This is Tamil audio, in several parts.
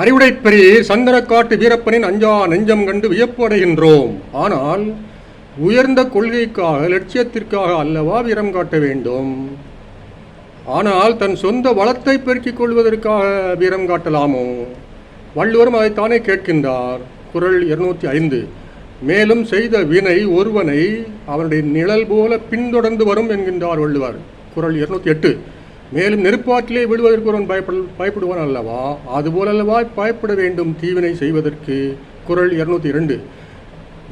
அறிவுடைப்பெரி சந்தனக்காட்டு வீரப்பனின் அஞ்சா நெஞ்சம் கண்டு வியப்பு அடைகின்றோம். ஆனால் உயர்ந்த கொள்கைக்காக லட்சியத்திற்காக அல்லவா வீரம் காட்ட வேண்டும்? ஆனால் தன் சொந்த வளத்தை பெருக்கிக் கொள்வதற்காக வீரம் காட்டலாமோ? வள்ளுவரும் அதைத்தானே கேட்கின்றார். குரல் இருநூற்றி ஐந்து. மேலும் செய்த வினை ஒருவனை அவனுடைய நிழல் போல பின்தொடர்ந்து வரும் என்கின்றார் வள்ளுவர். குரல் இருநூத்தி எட்டு. மேலும் நெருப்பாற்றிலே விடுவதற்கு ஒருவன் பயப்பட பயப்படுவான் அல்லவா? அதுபோல் அல்லவா பயப்பட வேண்டும் தீவினை செய்வதற்கு. குரல் இருநூத்தி இரண்டு.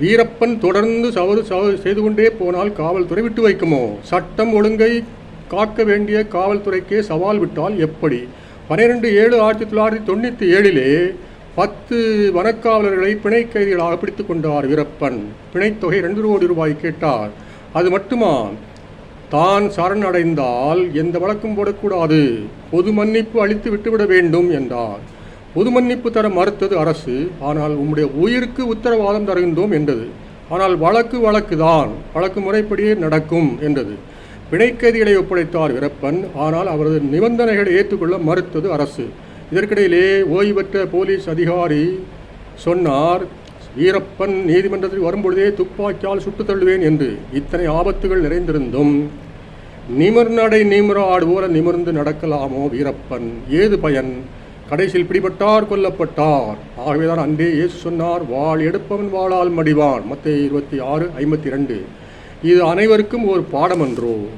வீரப்பன் தொடர்ந்து சவறு சவறு செய்து கொண்டே போனால் காவல்துறை விட்டு வைக்குமோ? சட்டம் ஒழுங்கை காக்க வேண்டிய காவல்துறைக்கே சவால் விட்டால் எப்படி? பன்னிரெண்டு ஏழு ஆயிரத்தி தொள்ளாயிரத்தி தொண்ணூற்றி ஏழிலே பத்து வனக்காவலர்களை பிணை கைதிகளாக பிடித்து கொண்டார் வீரப்பன். பிணைத்தொகை ரெண்டு கோடி ரூபாய் கேட்டார். அது மட்டுமா? தான் சரணடைந்தால் எந்த வழக்கும் போடக்கூடாது. பொது மன்னிப்பு அளித்து விட்டுவிட வேண்டும் என்றார். பொது மன்னிப்பு தர மறுத்தது அரசு. ஆனால் உம்முடைய உயிருக்கு உத்தரவாதம் தருகின்றோம் என்றது. ஆனால் வழக்கு வழக்கு தான் வழக்கு முறைப்படியே நடக்கும் என்றது. பிணைக்கைதிகளை ஒப்படைத்தார் வீரப்பன். ஆனால் அவரது நிபந்தனைகளை ஏற்றுக்கொள்ள மறுத்தது அரசு. இதற்கிடையிலே ஓய்வு பெற்ற போலீஸ் அதிகாரி சொன்னார் வீரப்பன் நீதிமன்றத்தில் வரும்பொழுதே துப்பாக்கியால் சுட்டுத் தள்ளுவேன் என்று. இத்தனை ஆபத்துகள் நிறைந்திருந்தும் நிமிர்நடை நிமிராடு போல நிமிர்ந்து நடக்கலாமோ வீரப்பன்? ஏது பயன்? கடைசியில் பிடிபட்டார் கொல்லப்பட்டார். ஆகவேதான் அன்றே இயேசு சொன்னார் வாள் எடுப்பவன் வாழால் மடிவான். மத்திய இருபத்தி ஆறு ஐம்பத்தி ரெண்டு இது அனைவருக்கும் ஒரு பாடமன்றோ?